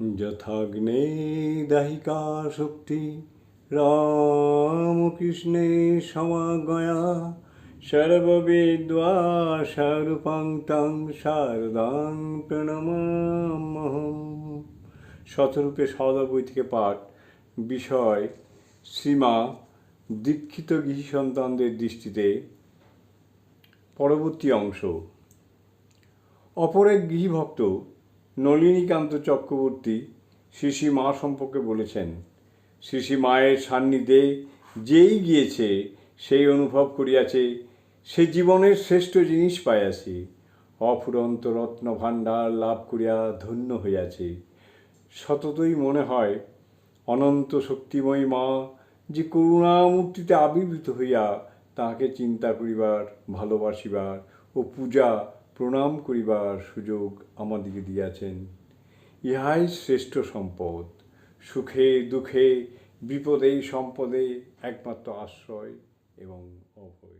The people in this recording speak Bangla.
যথাগ্নে দাহিকা শক্তি রামকৃষ্ণে সমাগয়া সর্ববিদ্বা তং শারদাং প্রণমামহম শতরূপে সদা বই থেকে পাঠ, বিষয় শ্রীমা দীক্ষিত গৃহী সন্তানদের দৃষ্টিতে পরবর্তী অংশ। অপর এক গৃহীভক্ত নলিনীকান্ত চক্রবর্তী শ্রী মা সম্পর্কে বলেছেন শ্রী মায়ের সান্নিধ্যে যেই গিয়েছে, সেই অনুভব করিয়াছে, সে জীবনের শ্রেষ্ঠ জিনিস পাইয়াছে। অফুরন্ত রত্ন ভাণ্ডার লাভ করিয়া ধন্য হইয়াছে। সততই মনে হয়, অনন্ত শক্তিময়ী মা যে করুণামূর্তিতে আবির্ভূত হইয়া তাহাকে চিন্তা করিবার, ভালোবাসিবার ও পূজা প্রণাম করিবার সুযোগ আমাদিকে দিয়াছেন। ইহাই শ্রেষ্ঠ সম্পদ। সুখে, দুঃখে, বিপদে, সম্পদে একমাত্র আশ্রয় এবং অভয়।